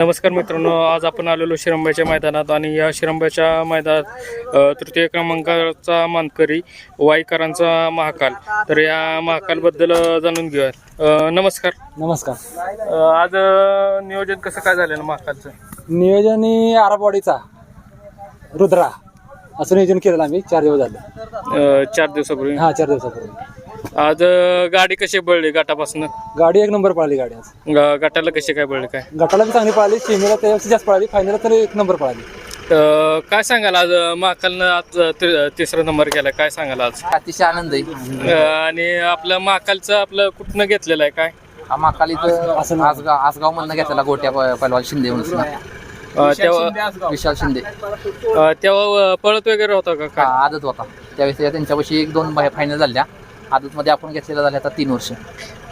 नमस्कार मित्रांनो आज आपण आलेलो शिरंब्याच्या मैदानात आणि या शिरंब्याच्या मैदानात तृतीय क्रमांकाचा मानकरी वाईकरांचा महाकाल. तर या महाकालबद्दल जाणून घेऊया नमस्कार. नमस्कार. आज नियोजन कसं काय झालेलं महाकालचं? नियोजन आराबवाडीचा रुद्रा असं नियोजन केलेलं आम्ही. चार दिवस झाले. चार दिवसापूर्वी? हा चार दिवसापूर्वी. आज अ, गाडी कशी बळली गटापासून गाडी एक नंबर पळाली गाडी आज. गटाला कशी काय बळली काय? गटाला बी चांगली पळाली सेमीला त्यापेक्षा जास्त पळाली फायनलला तर एक नंबर पळाली. अ, काय सांगाल आज अ, महाकालनं आज अ, ति- तिसरा नंबर केला काय सांगाल आज? अतिशय आनंद आहे. अ, आणि आपलं महाकालचं आपलं कुठनं घेतलेलं आहे काय? हा माकाली असं आसगाव आसगाव. मधनं घेतलेला गोट्या प- पहिलवान शिंदे म्हणून. अ, तेव्हा विशाल शिंदे. अ, तेव्हा अ, पळत वगैरे होता का हा काय आदत होता. त्यावेळेस त्या- त्यांच्यापाशी एक दोन फायनल झाल्या. आदत मध्ये आपण घेतलेला झाल्या आता तीन वर्ष.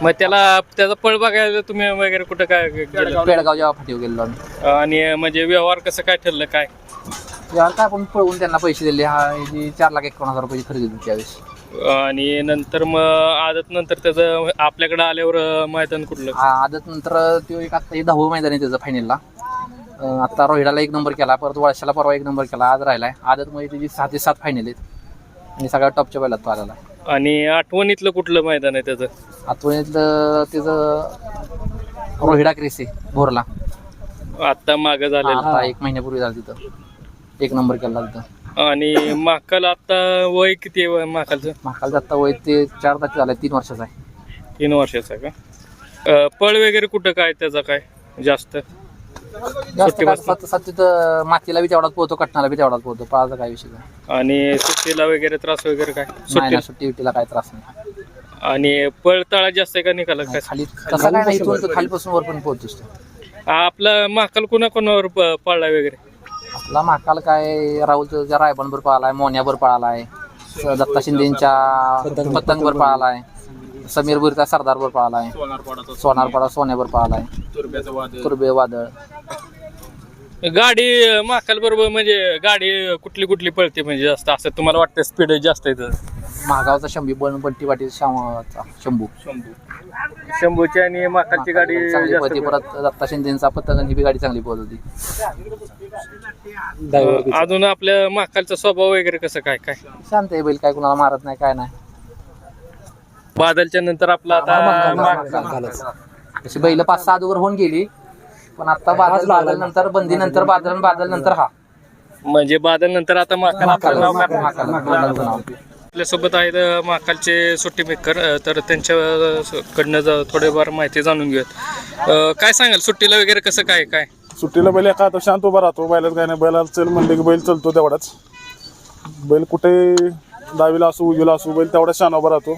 मग त्याला त्याचा पळ बघायला तुम्ही वगैरे कुठं काय गेलं पेडगाव जेव्हा फाटीवर गेलो आम्ही. आणि म्हणजे व्यवहार कसं काय ठरलं काय? यावर काय आपण पळवून त्यांना पैसे दिले हा ही चार लाख एकोण हजार रुपये खरेदी होती त्यावेळेस. आणि नंतर मग आदत नंतर त्याचं आपल्याकडे आल्यावर अ, मैदान कुठलं? हा आदत नंतर तो एक आता हे दहावं मैदान आहे त्याचं फायनलला आता रोहिडाला एक नंबर केला परत वळशाला परवा एक नंबर केला आज राहिलाय. आदत मध्ये त्याची सहा ते सात फायनल आहेत. आणि सगळ्या टॉपच्या पहिल्यात तो आलेला आहे. आणि आठवणीतलं कुठलं मैदान आहे त्याचं? आठवणीतलं त्याचं रोहिडा क्रेसे भोरला. आता मागं झालेलं. आता एक महिन्यापूर्वी झालं तिथं. एक नंबर केला तिथं. आणि महाकाल आता वय किती आहे महाकालचं महाकाल आता वय ते चार तास झालं तीन वर्षाचा आहे. तीन वर्षाचं आहे का? अ, पळ वगैरे कुठं काय त्याचा काय जास्त? जास्त काय सत सत तिथं मातीला बी तेवढाच पोहतो कटणाला बी तेवढाच पोहतो पळाचा काय विषय नाही. आणि सुट्टीला वगैरे त्रास वगैरे काय? नाही सुट्टी ना सुट्टी बिट्टीला काय त्रास नाही. आणि पळ तळा जास्त आहे का निकाला काय? खाली तसं काय नाही इथून तर खालीपासून वर पण पोहतोस तो. आपला महाकाल कोणा कोणावर प- पळलाय वगैरे? आपला महाकाल काय राहुलच्या रायबनभर पळालाय मोन्याभर पळालाय स- दत्ता शिंदेच्या पतंगभर पळालाय. समीर बुरचा सरदारभर पळालाय सोनारपाडा सोन्याभर पळालाय तुर्बे वादळ. गाडी अं, महाकाल बरोबर म्हणजे गाडी कुठली कुठली पळते म्हणजे जास्त? असं तुम्हाला वाटतं स्पीड जास्त आहे इथं? महागावचा शंभी बन बंटी पाटील शामाचा शंभू. शंभूची आणि महाकालची गाडी चांगली जास्त पळते. परत दत्ता शिंदेचा पतंग ही बी गाडी चांगली पळत होती. अजून आपल्या महाकालचा स्वभाव वगैरे कसं काय काय? शांत आहे बैल काय कुणाला मारत नाही काय नाही. बादलच्या नंतर आपला आता तशी बैल पाच सहा अगोदर होऊन गेली. पण आता बादल बादल नंतर बंदी नंतर बादल आणि बादल नंतर हा. म्हणजे बादल नंतर आता आपलं नाव नाव. आपल्यासोबत आहेत अ, महाकालचे सुट्टी मेकर अ, तर त्यांच्याकडनं ज- थोडेफार माहिती जाणून घेऊयात. अ, काय सांगाल सुट्टीला वगैरे कसं काय काय? सुट्टीला बैल एका आता शांत उभा राहतो बैलात काय नाही बैलाला चल म्हणले की बैल चलतो तेवढाच. बैल कुठे डावीला असू उजवीला असू बैल तेवढाच शान उभा राहतो.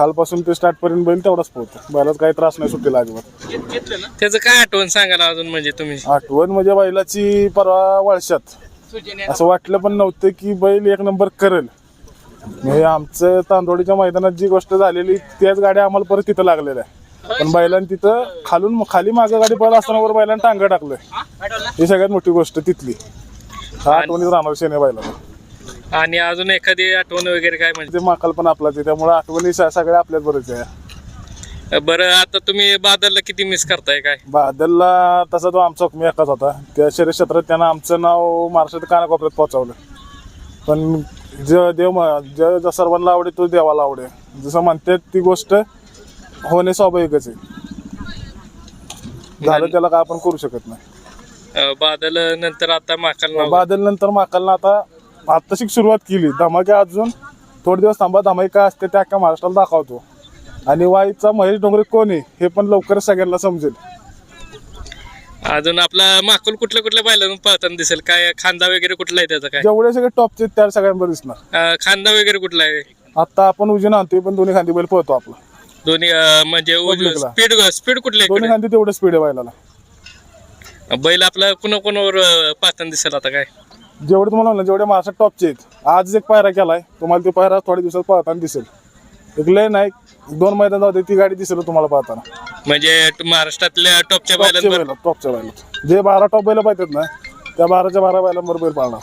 खालपासून ते स्टार्ट पर्यंत बैल तेवढाच पोहतो बैलात काही त्रास नाही सुट्टीला अजिबात त्याचं काय आठवण सांगाल अजून म्हणजे तुम्ही? आठवण म्हणजे बैलाची परवा वळशात. असं वाटलं पण नव्हतं की बैल एक नंबर करेल. म्हणजे आमचं तांदोडीच्या मैदानात जी गोष्ट झालेली त्याच गाड्या आम्हाला परत तिथं लागलेल्या आहे पण बैलांनी तिथं खालून खाली मागं गाडी पळत असताना वर बैलांनी टांगं टाकलं ही सगळ्यात मोठी गोष्ट तिथली. हा आठवणीत राहणार शेने बैलाला. आणि अजून एखादी आठवण वगैरे काय म्हणजे? ते माकल पण आपलाच आहे त्यामुळे आठवणी स- सगळ्या आपल्याच बरेच आहे. बरं आता तुम्ही बादलला किती मिस करताय काय? बादलला तसा तो आमचा हुकमी एकाच होता. त्या शरीर क्षेत्रात त्यानं आमचं नाव महाराष्ट्रात कानाकोपऱ्यात पोहोचवलं. पण जे देव म- जे जे सर्वांना आवडे तो देवाला आवडे. जसं म्हणतात ती गोष्ट होणे स्वाभाविकच आहे. झालं त्याला काय आपण करू शकत नाही. अ, बादल नंतर आता महाकाल नाव? बादल नंतर माकालनं आता आत्ताशी सुरुवात केली. धमाके अजून थोडे दिवस थांबा. धमाके काय असते त्या अख्ख्या महाराष्ट्राला दाखवतो. आणि वाईचा महेश डोंगरे कोण आहे हे पण लवकरच सगळ्यांना समजेल. अजून आपला माकुल कुठल्या कुठल्या बैलांना पळताना दिसेल? काय खांदा वगैरे कुठला आहे त्याचा काय? जेवढे सगळे टॉपचे त्या सगळ्यांवर दिसणार. अ, खांदा वगैरे कुठला आहे? आता आपण उजवीन आणतोय पण दोन्ही खांदी बैल पळतो आपला. दोन्ही अ, म्हणजे. स्पीड स्पीड कुठल्या दोन्ही खांदी तेवढं स्पीड आहे बैलाला. बैल आपला कुणा कोणावर पाहताना दिसेल आता काय? जेवढे तुम्हाला म्हणलं जेवढे महाराष्ट्रात टॉपचे आहेत आज एक पायरा केलाय. तुम्हाला ते पायरा थोड्या दिवसात पळताना दिसेल. एक लय नाही दोन मैदान जाऊ दे ती गाडी दिसेल तुम्हाला पाहताना म्हणजे महाराष्ट्रातल्या टॉपच्या बैलांवर? बैला टॉपच्या बैला जे बारा टॉप बैला पाहतात ना त्या बाराच्या बारा बैलांवर बैल पाळणार.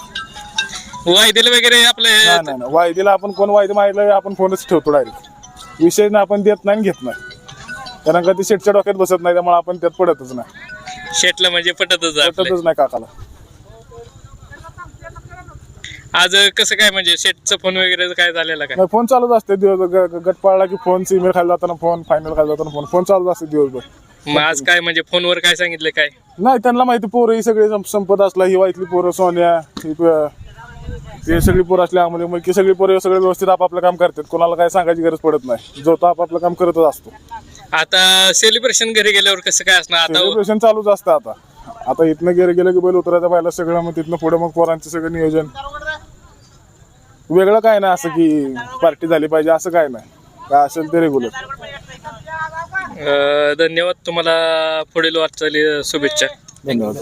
वायदेला वगैरे आपले नाही नाही वायदीला आपण कोण वायदे मागितलं आपण फोनच ठेवतो डायरेक्ट विषय ना आपण देत नाही आणि घेत नाही. कारण का ती शेटच्या डोक्यात बसत नाही त्यामुळे आपण त्यात पडतच नाही. शेटला म्हणजे पटतच आपलं. पटतच नाही काकाला. आज कसं काय म्हणजे शेटचा फोन वगैरे काय झालेला काय? नाही फोन चालूच असते दिवस ग- ग- गट पाळला की फोन सिमेर खायला जाताना फोन फायनल खायला जाताना फोन फोन चालूच असते दिवसभर. मग आज काय म्हणजे फोनवर काय सांगितलं काय? नाही त्यांना माहिती पोरं ही सगळी संप- संपत असला ही वाईतली पोरं सोन्या ही प- ही सगळी पोरं असली आम्हाला मग की सगळी पोरं सगळे व्यवस्थित आपापलं काम करतात. कोणाला काय सांगायची गरज पडत नाही. जो तो आपापलं काम करतच असतो. आता सेलिब्रेशन घरी गेल्यावर कसं काय असणार? आता सेलिब्रेशन चालूच असतं आता. आता इथनं गेलं गेलं की बैल उतरायचा पाहिला सगळं मग तिथनं पुढे मग पोरांचं सगळं नियोजन. वेगळं काय नाही असं की पार्टी झाली पाहिजे असं काय नाही. काय असेल ते रेग्युलर अं, धन्यवाद तुम्हाला पुढील वाटचाली शुभेच्छा. धन्यवाद.